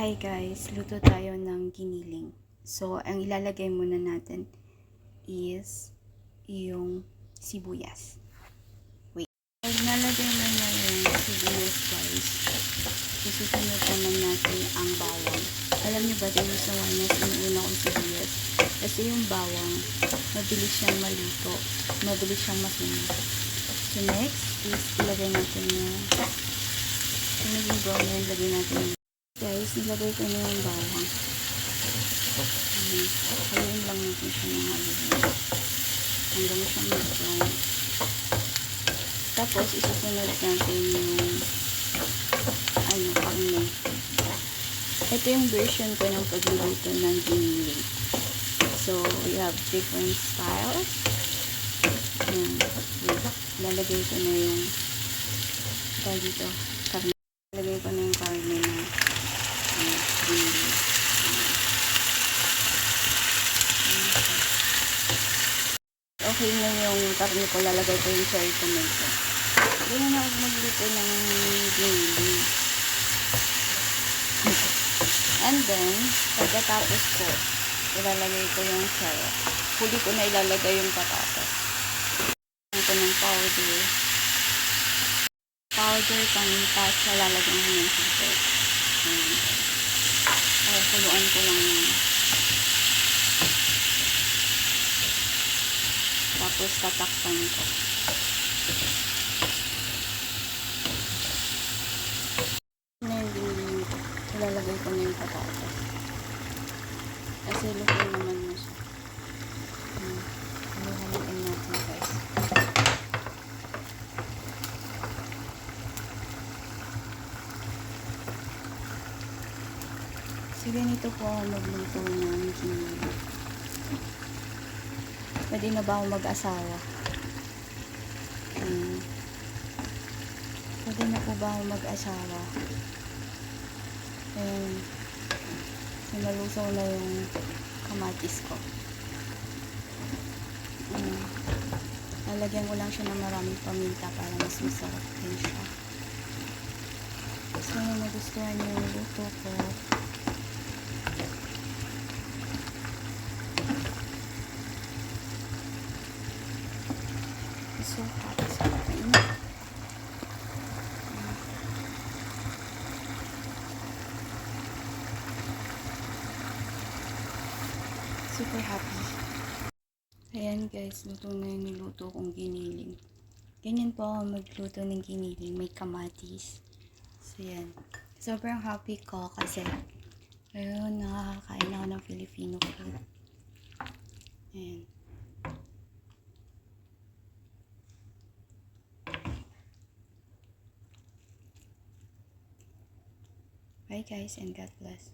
Hi guys, luto tayo ng giniling. So, ang ilalagay muna natin is yung sibuyas. Wait. Pag nalagay mo na yung sibuyas guys, isusunod naman natin ang bawang. Alam niyo ba, reason why mas inuuna kong sibuyas? Kasi yung bawang, mabilis siyang maluto. Mabilis siyang masunog. So next is ilagay natin yung kung naging brown na yun, lagay natin yung Guys, nilagay ko na yung bawang. Haluin lang natin siya ng haluin. Hanggang siya mag-brown. Tapos, isusunod natin yung ano, karne. Ito yung version ko ng pagluluto ng giniling. So, we have different styles. Wait, lalagay ko na yung tawag dito, karne. Lalagay ko na yung karne na ano, giniling. Okay na yung karne ko, lalagay ko yung cherry tomato. Ganyan ako magluto ng giniling. And then, pagkatapos ko, ilalagay ko yung carrot. Huli ko na ilalagay yung patatas. Ilalagay ko ng powder. Powder, pamintas, lalagyan ko ng sugar. Ayan. Kaya kuluan ko lang yun. Tapos tatakpan ko. na yung giniling ko. Ilalagay ko na yung patatas. Kasi luto naman na siya. Hmm. Haluhaluin natin guys. So ganito po magluto ng giniling. Pwede na ba ako mag-asawa? Hmm. Pwede na po ba ako mag-asawa? Ayan. Sinalusaw na yung kamatis ko. Ayan. Lalagyan ko lang siya ng maraming paminta para mas masarap din siya. So, kung nagustuhan niyo yung luto ko, so hot sa super happy. Ayan guys, luto na yung niluto kong giniling. Ganyan po ako magluto ng giniling. May kamatis. So yan. Sobrang happy ko kasi ayun, nakakain ako ng Filipino food. Ayan. Bye guys and God bless.